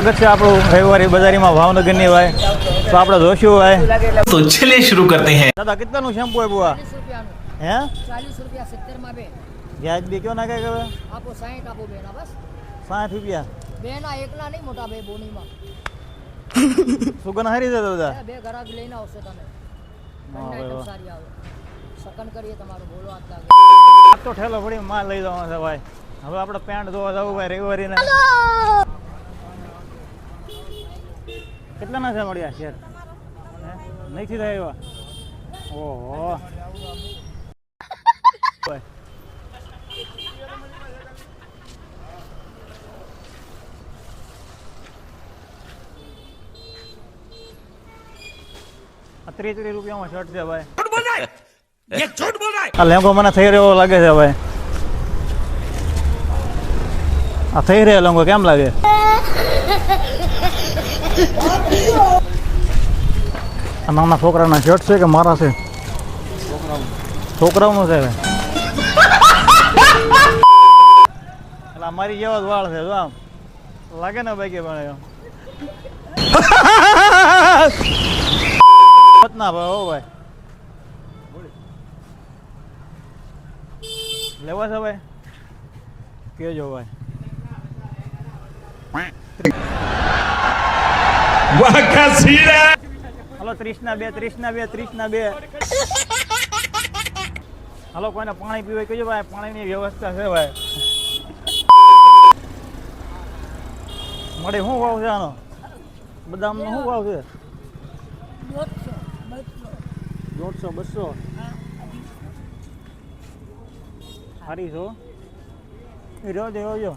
स्वागत है आप रविवार बाजारी में भावनगर नहीं हुआ तो आप जोशी हुआ तो चलिए शुरू करते हैं दादा कितना नो शैम्पू है बुआ हैं चालीस रुपया सत्तर में ब्याज भी क्यों ना कहे कबे साठ आपको बेना बस साठ रुपया बेना एकला नहीं मोटा बे बोनी में सुगन हरी दे दादा बे घरा भी लेना उससे तने आइटम सारी आवे સકન કરીએ તમારું બોલો આટલા તો ઠેલો પડી માં લઈ જવાનો છે ભાઈ. હવે આપણે પેન્ટ જોવા જવું ભાઈ રવિવારી કેટલાના છે મળ્યા શેર? નહીંથી નથી થાય એવા? ઓહો. આ ત્રીસ ત્રીસ રૂપિયામાં શર્ટ છે ભાઈ. આ લેંગો મને થઈ રહ્યો લાગે છે ભાઈ. આ થઈ રહ્યો લેંગો કેમ લાગે? આ નાના છોકરાના શર્ટ છે કે મારા છે? છોકરાઓનું છે ભાઈ એટલે આ મારી જેવા જ વાળ છે, જો આમ. લાગે ને ભાઈ કે ભણે ના ભાઈ હો ભાઈ. લેવા છે ભાઈ? કેજો ભાઈ. હલો ત્રીસના બે ત્રીસના બે ત્રીસના બે. હલો, કોઈને પાણી પીવાય કહેજો ભાઈ, પાણીની વ્યવસ્થા છે ભાઈ. મળે શું ભાવ છે આનો? બદામનો શું ભાવ છે? દોઢસો, બસો. સારી છો? દે રહ્યો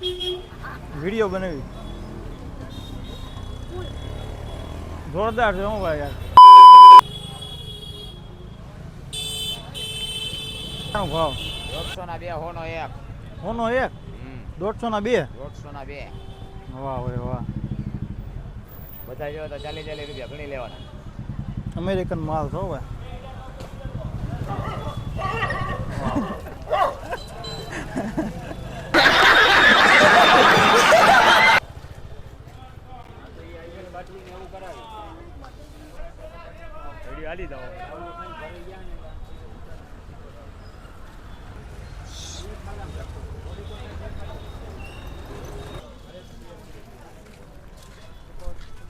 વીડિયો બનાવી જોરદાર છે હું ભાઈ યાર શું ભાવ દોઢસો ના બે હોનો એક હોનો એક દોઢસો ના બે દોઢસો ના બે વાહ ભાઈ વાહ બધા જો તો ચાલીસ ચાલીસ રૂપિયા ગણી લેવાના અમેરિકન માલ છો ભાઈ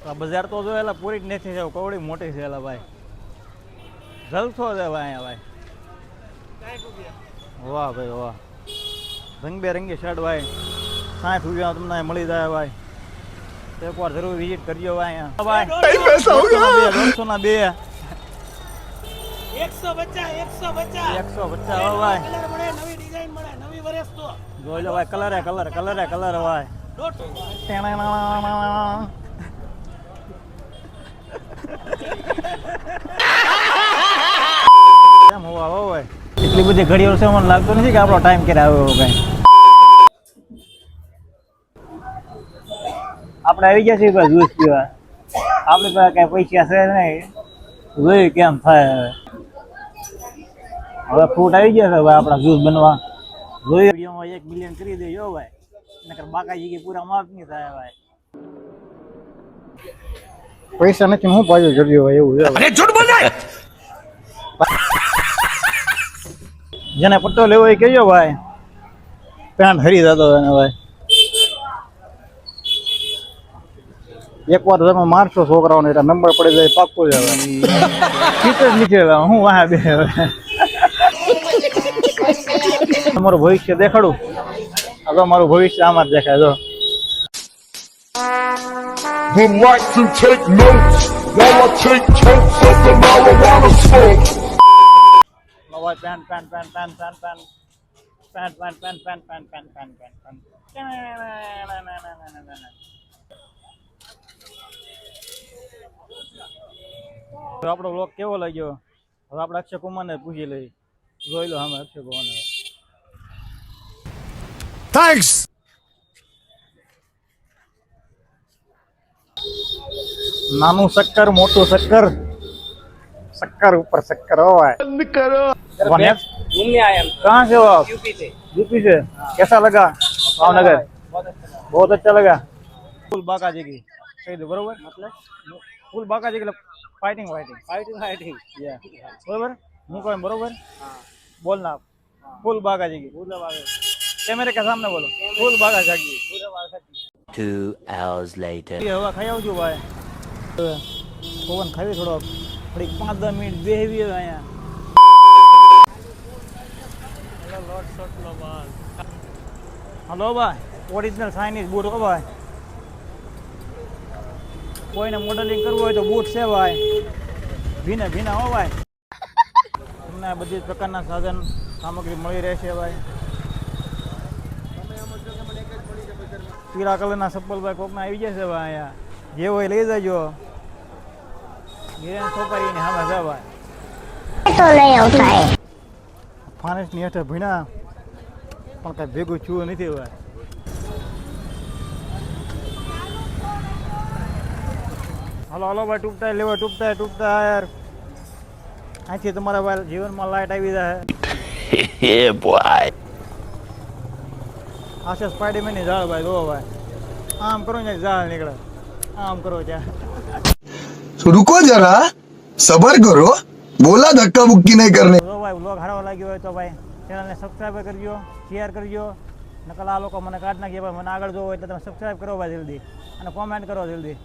આ બજાર તો જો એલા પૂરી જ નથી છે કવડી મોટી છે એલા ભાઈ. જલસો છે ભાઈ અહીંયા ભાઈ. વાહ ભાઈ વાહ. રંગબેરંગી શર્ટ ભાઈ. સાઠ રૂપિયા તમને મળી જાય ભાઈ. એકવાર જરૂર વિઝિટ કરજો ભાઈ અહીંયા. ભાઈ દોઢસો ના બે એકસો પચાસ એકસો પચાસ. એકસો પચાસ હો ભાઈ. કલર નવી ડિઝાઇન મળે નવી વરસ તો. જોઈ લો ભાઈ કલરે કલર કલરે કલર ભાઈ. કેમ હોવા હો ભાઈ? એટલી બધી ઘડીઓ છે મને લાગતું નથી કે આપણો ટાઈમ ક્યારે આવ્યો કઈ. આપણે આવી ગયા છીએ ભાઈ જ્યુસ પીવા. આપણી પાસે કઈ પૈસા છે નહીં. જોયું કેમ થાય હવે. હવે ફ્રૂટ આવી ગયા છે ભાઈ આપણા જ્યુસ બનવા. જોયું? વિડીયોમાં એક મિલિયન કરી દેજો ભાઈ. નકર બાકાજી કે પૂરા માફ નહીં થાય, ભાઈ. પૈસા નથી હું પાછો જડ્યો હોય એવું અરે ઝૂઠ બોલાય! જેને પટ્ટો લેવો એ કહેજો ભાઈ. પેન્ટ હરી જતો એને ભાઈ. એકવાર તમે મારશો છોકરાઓને એટલે નંબર પડી જાય પાક્કો જ આવે. ચીટ જ નીકળે હું વાહ બે તમારું ભવિષ્ય દેખાડું. આ તો મારું ભવિષ્ય આમાં જ દેખાય જો. The like to take notes while I take totes of the marijuana smoke. Rồi, pan, pan, pan, pan, pan, block કેવો લાગ્યો હવે આપણે અક્ષય કુમારને પૂછી લઈએ જોઈ લો અમે અક્ષય કુમારને નાનું શક્કર મોટું શક્કર शक्कर ऊपर शक्कर हो है घूमने आए हम कहाँ से हो आप यूपी से यूपी से कैसा लगा भावनगर बहुत अच्छा लगा फुल बाका जी की कही दो बरोबर मतलब फुल बाका जी की फाइटिंग फाइटिंग फाइटिंग फाइटिंग या बरोबर હું કહું બરોબર બોલના ફૂલ બાકા जी की फुल बागा कैमरे के सामने बोलो फुल बागा जागी Two hours later. હવા ખાઈ આવજો ભાઈ પવન ખાવી થોડો. થોડીક પાંચ દસ મિનિટ બેહવી હવે અહીંયા. હલો ભાઈ ઓરિજિનલ ચાઇનીઝ બૂટ હો ભાઈ. કોઈને મોડલિંગ કરવું હોય તો બૂટ છે ભાઈ. ભીના ભીના હો ભાઈ. તમને બધી પ્રકારના સાધન સામગ્રી મળી રહેશે ભાઈ. પીળા કલરના ચપ્પલ ભાઈ કોકના આવી જશે ભાઈ અહીંયા. જે હોય લઈ જજો. નિરાન છોકરીને જવાય તો લઈ ભીણા પણ કઈ ભેગું છું નથી હોય હલો હલો ભાઈ તૂટતા લેવા તૂટતા તૂટતા યાર. આથી તમારા ભાઈ જીવનમાં લાઈટ આવી જાય. હે બોય આશે સ્પાઈડરમેનની ઝાડ ભાઈ જો ભાઈ. આમ કરો ને જાળ નીકળે. આમ કરો ત્યાં. રૂકો જરા, સબર કરો, બોલા ધક્કા મુક્કી નહીં કરને. તો ભાઈ વ્લોગ હારો લાગ્યો હોય તો ભાઈ ચેનલને સબસ્ક્રાઇબ કરજો શેર કરજો. નકલ આ લોકો મને કાઢ નાખીએ ભાઈ મને આગળ જોવો એટલે તમે સબસ્ક્રાઇબ કરો ભાઈ જલ્દી. અને કોમેન્ટ કરો જલ્દી.